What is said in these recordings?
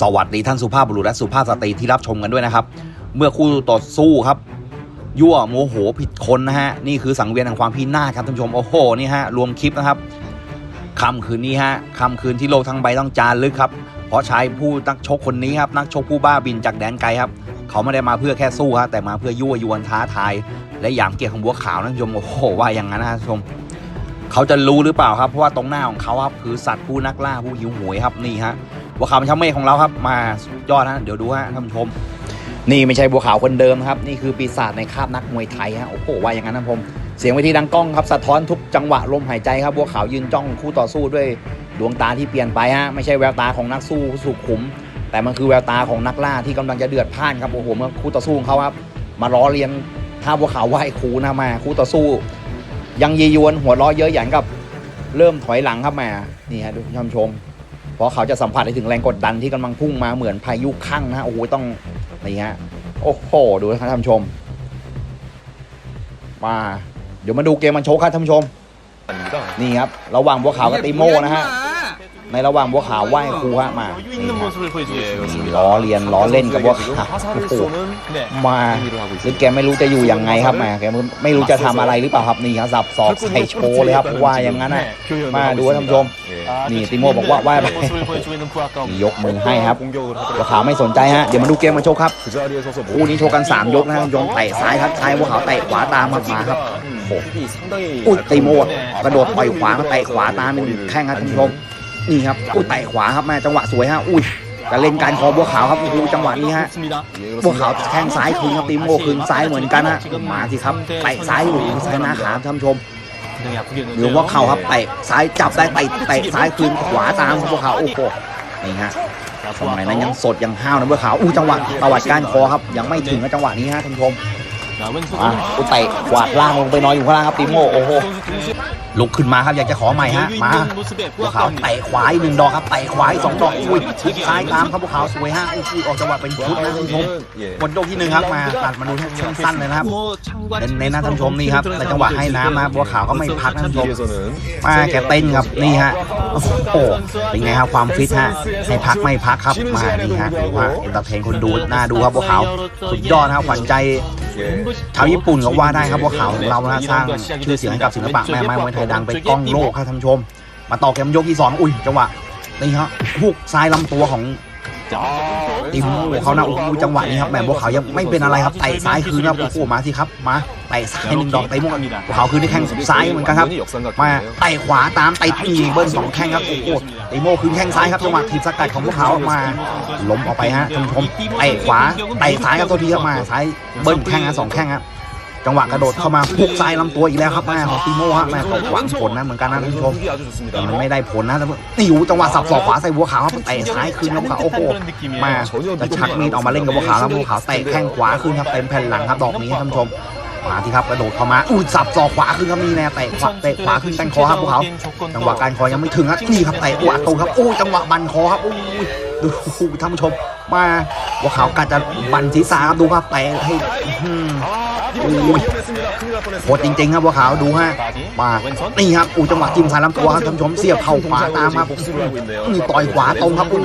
สวัสดีท่านสุภาพบุรุษและสุภาพสตรีที่รับชมกันด้วยนะครับ เมื่อคู่ต่อสู้ครับ ยั่วโมโหผิดคนนะฮะนี่คือสังเวียนแห่งความพินาศครับท่านผู้ชมโอ้โหนี่ฮะรวมคลิปนะครับค่ำคืนนี้ฮะค่ำคืนที่โลกทั้งใบต้องจารึกครับ เพราะชายผู้นักชกคนนี้ครับนักชกผู้บ้าบินจากแดนไกลครับ เขาไม่ได้มาเพื่อแค่สู้ครับแต่มาเพื่อยั่วยวนท้าทาย และหยามเกียรติของบัวขาวนะท่านผู้ชมโอ้โหว่าอย่างนั้นนะท่านผู้ชมเขาจะรู้หรือเปล่าครับเพราะว่าตรงหน้าของเขาครับคือสัตว์ผู้นักล่าผู้หิวโหยครับนี่ฮะ บัวขาวเป็นช่างเมฆของเราครับ มายอดฮะเดี๋ยวดูฮะท่านผู้ชม นี่ไม่ใช่บัวขาวคนเดิมครับ นี่คือปีศาจในคาบนักมวยไทยฮะโอ้โหว่าอย่างนั้นนะผม เสียงเวทีดังก้องครับสะท้อนทุกจังหวะลมหายใจครับบัวขาวยืนจ้องคู่ต่อสู้ด้วยดวงตาที่เปลี่ยนไปฮะไม่ใช่แววตาของนักสู้สุขุม แต่มันคือแววตาของนักล่าที่กำลังจะเดือดพ่านครับโอ้โหเมื่อคู่ต่อสู้ของเขาครับมาล้อเลียนท่าบัวขาวไหว้ครูนะมาคู่ต่อสู้ ยังยียวนหัวล้อเยอะหยันกับ เริ่มถอยหลังครับมานี่ฮะดูท่านผู้ชม เพราะเขาจะสัมผัสได้ถึงแรงกดดันที่กำลังพุ่งมาเหมือนพายุข้างนะโอ้โหต้องนี่ฮะโอ้โหดูนะท่านผู้ชม มาเดี๋ยวมาดูเกมมันโชกครับท่านผู้ชม นี่ครับ ระหว่างบัวขาวกับติโม่นะฮะในระหว่างบัวขาวไหว้ครูฮะมาล้อเรียนล้อเล่นกับบัวขาวมาหรือแกไม่รู้จะอยู่ยังไงครับแม่แกไม่รู้จะทำอะไรหรือเปล่าครับนี่ครับสับสอกใส่โชว์เลยครับว่าอย่างนั้นนะมาดูท่านผู้ชม นี่ติโม่บอกว่าไหวไปยกมือให้ครับหัวขาวไม่สนใจฮะเดี๋ยวมาดูเกมมาโชว์ครับคู่นี้โชว์กัน 3 ยกนะครัยงเตะซ้ายครับซ้ายหัวขาวเตะขวาตามมาครับอุ้ยติโม่กระโดดไปขวามาเตะขวาตามหนึ่งแข้งครับท่านผู้ชมนี่ครับอุ้ยเตะขวาครับแม่จังหวะสวยฮะอุ้ยจะเล่นการคอบัวขาวครับดูจังหวะนี้ฮะบัวขาวแข้งซ้ายคืนครับติโม่คืนซ้ายเหมือนกันฮะมาสิครับไตะซ้ายหลุดซ้ายหน้าขาท่านผู้ชม หรือว่าเขาครับไปซ้ายจับได้ไปไปซ้ายคืนขวาตามพวกเขาโอ้โหนี่ฮะสมัยนั้นยังสดยังห้าวนะพวกเขาอู้จังหวะตะวัดการคอครับ ยังไม่ถึงนะจังหวะนี้ฮะท่านผู้ชม อะกูเตะกวาดล่างลงไปน้อยอยู่ข้างล่างครับติโมโอ้โหลุกขึ้นมาครับอยากจะขอใหม่ฮะมาบัวขาวเตะขวาอีกหนึ่งดอกครับเตะขวาอีกสองดอกอุ้ยทิศซ้ายตามครับบัวขาวสวยฮะอุ้ยออกจังหวะเป็นชุดนะท่านผู้ชมบนโดกที่หนึ่งครับมาตัดมาดูช่วงสั้นเลยนะครับในหน้าท่านผู้ชมนี่ครับแต่จังหวะให้น้ำนะบัวขาวก็ไม่พักท่านผู้ชมมาแกเต้นครับนี่ฮะโอ้โหเป็นไงครับความฟิตฮะไม่พักไม่พักครับมานี่ฮะหรือว่าเอ็นเตอร์เทนคนดูหน้าดูครับบัวขาวสุดยอดครับขวัญใจ ชาวญี่ปุ่นก็ว่าได้ครับว่าข่าวของเรานะสร้างชื่อเสียงให้กับศิลปะแม่ไม้มวยไทยดังไปกล้องโลกครับท่านผู้ชม มาต่อเกมยกที่สองอุ้ยจังหวะนี่ฮะฮุกซ้ายลำตัวของ 자, ตีมูเขานะโอ้โหจังหวะนี้ครับแหมบัวขาวยังไม่เป็นอะไรครับไตะซ้ายคืนครับโอ้โหมาสิครับมาไตะซ้ายหนึ่งดอกไตะมุกบัวขาวคืนด้วแข้งซ้ายเหมือนกันครับมาไตะขวาตามไตะปีเบิ้ลสองแข้งครับโอ้โหเตะโมคืนแข้งซ้ายครับจังหวะทีมสกัดของบัวขาวออกมาล้มออกไปฮะท่านผู้ชมไตะขวาไตะซ้ายครับตัวทีครับมาซ้ายเบิ้ลแข้งนะสองแข้งครับ จังหวะกระโดดเข้ามาพุกซ้ายลำตัวอีกแล้วครับแม่ของติโม่ฮะแม่ของหวังผลนะเหมือนกันนะท่านผู้ชมแต่มันไม่ได้ผลนะนี่อยู่จังหวะสับศอกขวาใส่บัวขาวครับเตะซ้ายคืนครับโอ้โหมาต่ชักมีดออกมาเล่นกับบัวขาวแล้วบัวขาวเตะแข้งขวาคืนครับเต็มแผ่นหลังครับดอกนี้ท่านผู้ชมมาที่ครับกระโดดเข้ามาอุ้ยสับศอกขวาขึ้นครับนี่แน่เตะขวาเตะขวาขึ้นตั้งคอครับพวกเขาจังหวะการคอยังไม่ถึงครับนี่ครับเตะโอ้อัดตรงครับโอ้จังหวะบันคอครับโอ้ย ดูท่านผู้ชมมาบัวขากัดจะบันศีรษะครับดูครับเตะให้ โหดจริงๆครับบัวขาวดูฮะมานี่ครับอูจังหวะจิ้มขาลำตัวครับชมชมเสียบเข่าขวาตามครับนี่ต่อยขวาตรงครับอู้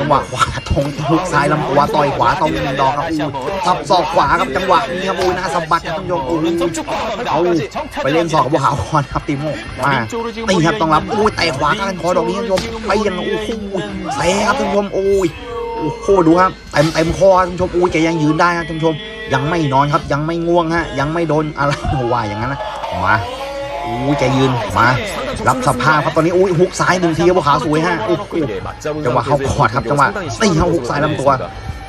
จังหวะขวาตรงทุกซ้ายลำตัวต่อยขวาตรงดอกครับอู้ทับศอกขวาครับจังหวะนี้ครับอู้นะสะบัดครับท่านผู้ชมอู้เอาไปเล่นศอกบัวขาวก่อนครับตีโมมาตีครับต้องรับอู้แต่ขวากันคอดอกนี้ท่านผู้ชมไปยังอู้เตะครับท่านผู้ชมโอ้ยโอ้โหดูครับเต็มเต็มคอท่านผู้ชมอู้แกยังยืนได้ครับท่านผู้ชม ยังไม่นอนครับยังไม่ง่วงฮะ ยังไม่โดนอะไรว่าอย่างนั้นนะมาอู้ใจยืนมารับสภาพครับตอนนี้อุ้ยหุกซ้ายหนึ่งทีครับขาสวยฮะจังหวะเข้าขอดครับจังหวะตีเข้าหุกซ้ายลำตัว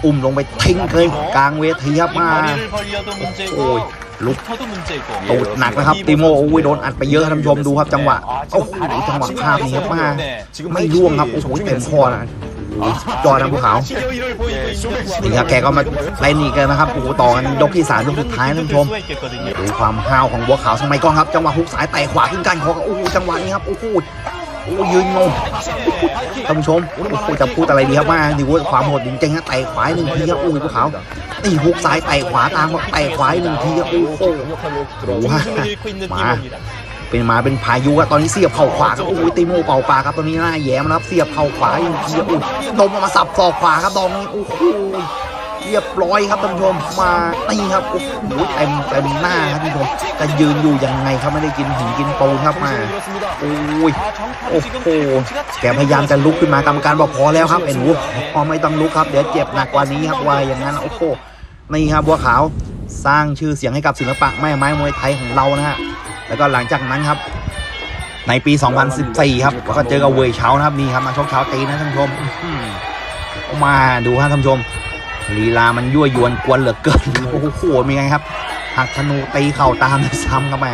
อุ้มลงไปทิ้งเลยกลางเวทีครับมาโอ้ยลุกตูดหนักนะครับติโมโอ้ยโดนอัดไปเยอะท่านชมดูครับจังหวะโอ้ยจังหวะภาพนี้ครับมาไม่ร่วงครับโอ้โหเต็มคอนะ จอดนะภูเขานี่ครัแกก็มาไล่นีกันนะครับโอ้โหต่อกันยกที่สามยกสุดท้ายท่านผู้ชมดูความห้าวของบัวขาวสมัยก่อนครับจังหวะฮุกสายไต่ขวาขึ้นกันของโอ้โหจังหวะนี้ครับโอ้โหโอ้ยืนงงท่านผู้ชมโอ้โหจะพูดอะไรดีครับมาดิวความโหดจริงๆฮะไต่ขวาหนึ่งทีครับอุ้ยภูเขาตีฮุกสายไต่ขวาตามไต่ขวาหนึ่งทีครับโอ้โหดูฮะมา เป็นมาเป็นพายุอะตอนนี้เสียบเข่าขวาครับโอ้ยตีโมเป่าปากครับตอนนี้หน้าแย้มครับเสียบเข่าขวาอยู่เสียบอุดตกมาสับศอกขวาครับดองนี้โอ้โหเรียบร้อยครับท่านผู้ชมมาตีครับโอ้โหเต็มเต็มหน้าครับท่านผู้ชมจะยืนอยู่ยังไงครับไม่ได้กินหินกินปูนครับมาโอ้ยโอ้โหแกพยายามจะลุกขึ้นมากรรมการบอกพอแล้วครับไอ้หนูพอไม่ต้องลุกครับเดี๋ยวเจ็บหนักกว่านี้ครับวายอย่างนั้นโอ้โหนี่ครับบัวขาวสร้างชื่อเสียงให้กับศิลปะแม่ไม้มวยไทยของเรานะฮะ แล้วก็หลังจากนั้นครับ ในปี 2014 ครับก็เจอกับเวยเช้านะครับนี่ครับมาชกเช้าตีนะท่านผู้ชมมาดูฮะท่านผู้ชมลีลามันยั่วยวนกวนเหลือเกินโอ้โหมีไงครับหักธนูตีเข่าตามซ้ำเข้ามา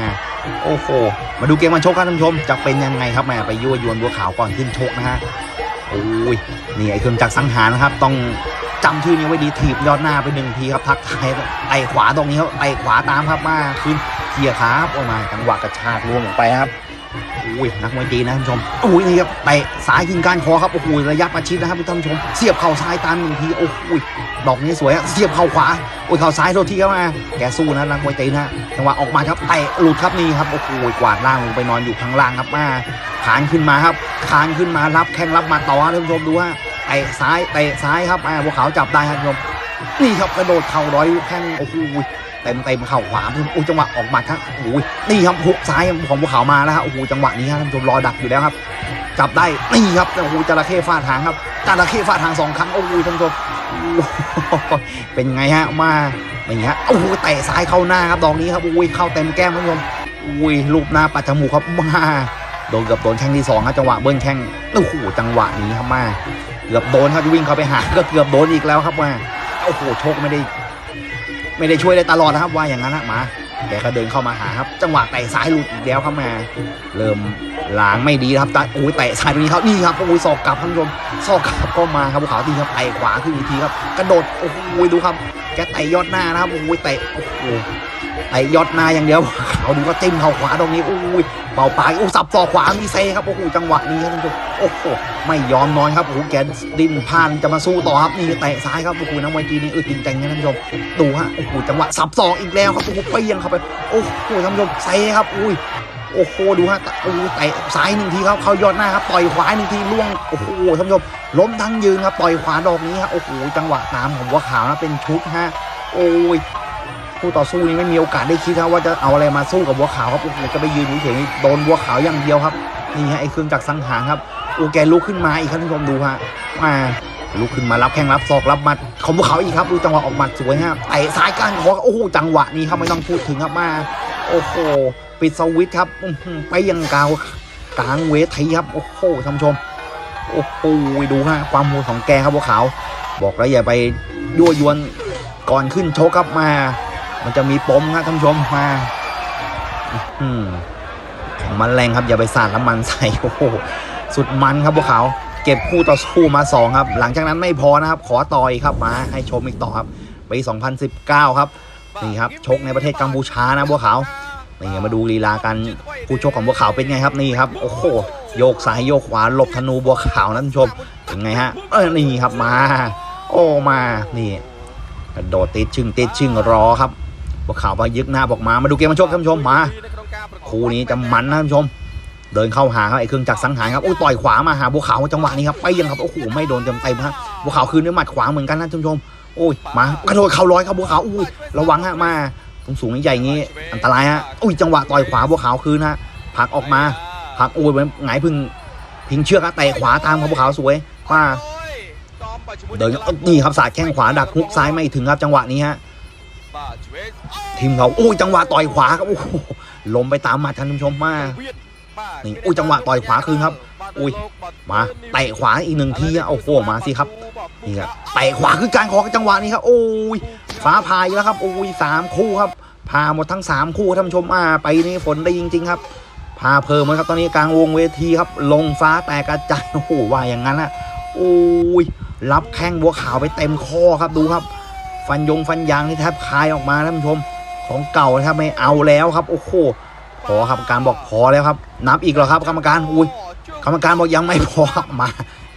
โอ้โหมาดูเกมมันชกกันท่านผู้ชมจะเป็นยังไงครับแม่ไปยั่วยวนบัวขาวก่อนขึ้นชกนะฮะโอ้ยนี่ไอ้เครื่องจักรสังหารนะครับ ต้องจำชื่อนี้ไว้ดีถีบยอดหน้าไปหนึ่งทีครับทักทายไต่ขวาตรงนี้ครับไต่ขวาตามครับมาขึ้น เขี่ยขาครับออกมาจังหวะกระชากลวงออกไปครับอุ้ยนักมวยจีนนะท่านผู้ชมอุ้ยนี่ครับเตะซ้ายยิงกานคอครับโอ้โหระยะประชิดนะครับท่านผู้ชมเสียบเข่าซ้ายตามหนึ่งทีโอ้โหดอกนี้สวยอะเสียบเข่าขวาโอ้ยเข่าซ้ายโทษทีครับมาแกสู้นะนักมวยจีนนะจังหวะออกมาครับเตะหลุดครับนี่ครับโอ้โหกวาดล่างลงไปนอนอยู่ข้างล่างครับมาขานขึ้นมาครับขานขึ้นมารับแข้งรับมาต่อท่านผู้ชมดูว่าเตะซ้ายเตะซ้ายครับอ่าบัวขาวจับได้ครับท่านผู้ชมนี่ครับกระโดดเข่าร้อยแข้งโอ้โห เต็มเต็มเข่าขวาโอ้จังหวะออกหมัดครับโอ้ยนี่ครับหุกซ้ายของบัวขามาแล้วครับโอ้โหจังหวะนี้ครับท่านผู้ชมรอดักอยู่แล้วครับ จับได้นี่ครับโอ้โหจระเข้ฟาดหางครับจระเข้ฟาดหางสองครั้งโอ้โหท่านผู้ชมเป็นไงฮะมาอย่างเงี้ยโอ้โหเตะซ้ายเข้าหน้าครับดอกนี้ครับโอ้ยเข้าเต็มแก้มท่านผู้ชมโอ้ยลูกหน้าปัดจมูกครับมาโดนเกับโดนแข้งที่สองครับจังหวะเบิ้ลแข้งโอ้โหจังหวะนี้ครับมาเกือบโดนครับจะวิ่งเข้าไปหาก็เกือบโดนอีกแล้วครับว่าโอ้โหโชคไม่ได้ ไม่ได้ช่วยได้ตลอดนะครับว่าอย่างนั้นนะหมาแกก็เดินเข้ามาหาครับ จังหวะเตะซ้ายหลุดอีกแล้วครับมา เริ่มล้างไม่ดีครับตาโอ้ยเตะซ้ายตรงนี้ครับนี่ครับโอ้ยศอกกลับท่านผู้ชมศอกกลับก็มาครับภูเขาทีครับเตะขวาขึ้นอีกทีครับ กระโดดโอ้ยดูครับ แกเตะยอดหน้านะครับโอ้ยเตะโอ้โห เตะยอดหน้าอย่างเดียวเขาดูก็จิ้มเข่าขวาตรงนี้โอ้ยเป่าปากโอ้สับศอขวามีเซครับโอ้โหจังหวะนี้ครับท่านผู้ชมโอ้โหไม่ยอมนอนครับโอ้โหแกดิ้นพานจะมาสู้ต่อครับนี่เตะซ้ายครับโอ้โหนักมวจีนี่อึดจริงจังนะท่านผู้ชมดูฮะโอ้โหจังหวะสับศออีกแล้วครับโอ้โหเปรี้ยงเข้าไปโอ้โหท่านผู้ชมเซครับอุ้ยโอ้โหดูฮะโอ้โหเตะซ้ายหนึ่งทีครับเขายอดหน้าครับต่อยขวาหนึ่งทีล่วงโอ้โหท่านผู้ชมล้มทั้งยืนครับต่อยขวาดอกนี้ฮะโอ้โหจังหวะตามของบัวขาวนะเป็นชุดฮะโอ้ย ผู้ต่อสู้นี่ไม่มีโอกาสได้คิดครับว่าจะเอาอะไรมาสู้กับบัวขาวครับโอ้โหจะไปยืนเฉยๆโดนบัวขาวอย่างเดียวครับนี่ฮะไอ้เครื่องจักรสังหารครับโอ้แกลุกขึ้นมาอีกครับท่านผู้ชมดูฮะมาลุกขึ้นมารับแข้งรับศอกรับหมัดของบัวขาวอีกครับดูจังหวะออกหมัดสวยฮะเตะซ้ายก้านคอโอ้โหจังหวะนี้ครับไม่ต้องพูดถึงครับมา โอ้โหปิดสวิตครับไปยังกาวกลางเวทีครับโอ้โหท่านผู้ชม โอ้โหดูฮะความโหดของแกครับบัวขาวบอกแล้วอย่าไปยั่วยวนก่อนขึ้นโชกครับมา มันจะมีปมครับท่านผู้ชมมาอืมมันแรงครับอย่าไปสาดน้ำมันใส่โอ้โหสุดมันครับบัวขาวเก็บคู่ต่อสู้มาสองครับ หลังจากนั้นไม่พอนะครับ ขอต่อยครับมาให้ชมอีกต่อครับปี 2019 ครับ นี่ครับ ชกในประเทศกัมพูชานะบัวขาวนี่มาดูลีลาการผู้ชกของบัวขาวเป็นไงครับนี่ครับ โอ้โหโยกซ้ายโยกขวาหลบธนูบัวขาวนะท่านผู้ชมเป็นไงฮะเออนี่ครับมา โอ้มานี่กระโดดติดชึงติดชึงรอครับ บัวขาวมายึกหน้าบอกมา มาดูเกมมาชกท่านผู้ชมมา คู่นี้จะมันนะท่านผู้ชม เดินเข้าหาครับไอ้เครื่องจักรสังหารครับโอ้ยต่อยขวามาหาบัวขาวจังหวะนี้ครับไปยังครับโอ้โหไม่โดนเต็มเต็มๆฮะบัวขาวคืนด้วยหมัดขวาเหมือนกันนะท่านผู้ชมโอ้ยมากระโดดเข่าร้อยครับบัวขาวอุ้ยระวังฮะมาสูงสูงใหญ่ๆงี้อันตรายฮะอุ้ยจังหวะต่อยขวาบัวขาวคืนฮะผักออกมาผักโอ้ยเหมือนหงายพึ่งพิงเชือกฮะเตะขวาตามครับบัวขาวสวยมาเดินนี่ครับสาดแข้งขวาดักฮุกซ้ายไม่ถึงครับจังหวะนี้ฮะ ทีมเขาอุ้ยจังหวะต่อยขวาครับโอ้โหล้มไปตามหมาท่านผู้ชมมานี่อุ้ยจังหวะต่อยขวาคืนครับ อุ้ยมาเตะขวาอีกหนึ่งทีอะโอ้โหมาสิครับนี่ครับเตะขวาคือการขอจังหวะนี้ครับโอ้ยฟ้าพายแล้วครับโอ้ยสามคู่ครับพาหมดทั้งสามคู่ท่านผู้ชมอ่าไปนี่ฝนได้จริง ๆ ครับพาเพิ่มเลยครับตอนนี้กลางวงเวทีครับ ลงฟ้าแตกกระจายโอ้โหว่าอย่างนั้นอะโอ้ยรับแข้งบัวขาวไปเต็มข้อครับดูครับ ฟันยงฟันยางนี่แทบคายออกมาท่านผู้ชม ของเก่านะครับไม่เอาแล้วครับ โอ้โหพอครับกรรมการบอกพอแล้วครับ นับอีกเหรอครับกรรมการอุ้ยกรรมการบอกยังไม่พอมา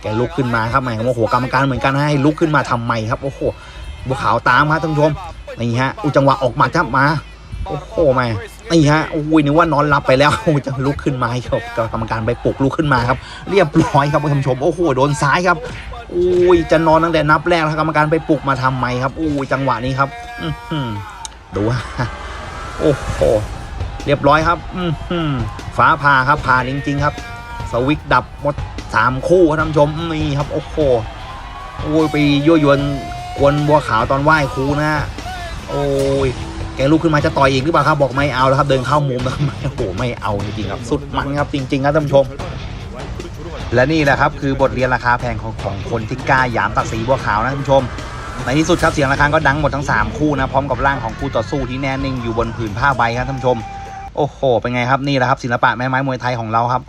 แกลุกขึ้นมาครับแหมโอ้โหกรรมการเหมือนกันให้ลุกขึ้นมาทำไมครับโอ้โหบัวขาวตามครับท่านผู้ชมนี่ฮะอุจังหวะออกมาจับมาโอ้โหแม่ นี่ฮะโอ้ยนึกว่านอนหลับไปแล้วโอ้ยจะลุกขึ้นมาครับกรรมการไปปลุกลุกขึ้นมาครับ เรียบร้อยครับท่านผู้ชมโอ้โหโดนซ้ายครับโอ้ยจะนอนตั้งแต่นับแรกแล้วครับกรรมการไปปลุกมาทำไมครับโอ้ยจังหวะนี้ครับอืดูฮะโอ้โหเรียบร้อยครับอืฟ้าผ่าครับผ่าจริง ๆ ครับ สวิกดับหมดสามคู่ครับท่านผู้ชมนี่ครับโอ้โหโอ้ยไปยั่วยวนกวนบัวขาวตอนไหว้ครูนะ โอ้ย แกลุกขึ้นมาจะต่อยอีกหรือเปล่าครับบอกไม่เอาแล้วครับเดินเข้ามุมแล้วครับโอ้โหไม่เอาจริงๆครับสุดมันครับจริง ๆ ครับท่านผู้ชม และนี่แหละครับคือบทเรียนราคาแพงของของคนที่กล้าหยามตัดสีบัวขาวนะท่านผู้ชมในที่สุดครับเสียงระฆังก็ดังหมดทั้ง 3 คู่นะพร้อมกับร่างของคู่ต่อสู้ที่แน่นิ่งอยู่บนผืนผ้าใบครับท่านผู้ชม โอ้โหเป็นไงครับนี่แหละครับศิลปะแม่ไม้มวยไทยของเราครับ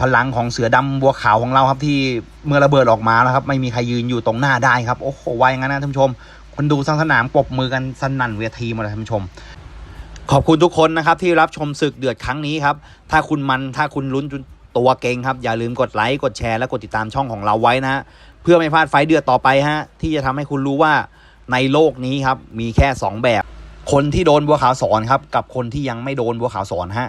พลังของเสือดำบัวขาวของเราครับที่เมื่อระเบิดออกมาแล้วครับไม่มีใครยืนอยู่ตรงหน้าได้ครับโอ้โหไวอย่างนั้นนะท่านผู้ชม คนดูสร้งสนามปรบมือกันสนั่นเวทีหมาเลยท่านผู้ชม ขอบคุณทุกคนนะครับ ที่รับชมศึกเดือดครั้งนี้ครับ ถ้าคุณมันถ้าคุณลุ้นจนตัวเก่งครับ อย่าลืมกดไลค์กดแชร์และกดติดตามช่องของเราไว้นะฮะเพื่อไม่พลาดไฟเดือดต่อไปฮะที่จะทำให้คุณรู้ว่าในโลกนี้ครับมีแค่ 2 แบบ คนที่โดนบัวขาวสอนครับกับคนที่ยังไม่โดนบัวขาวสอนฮะ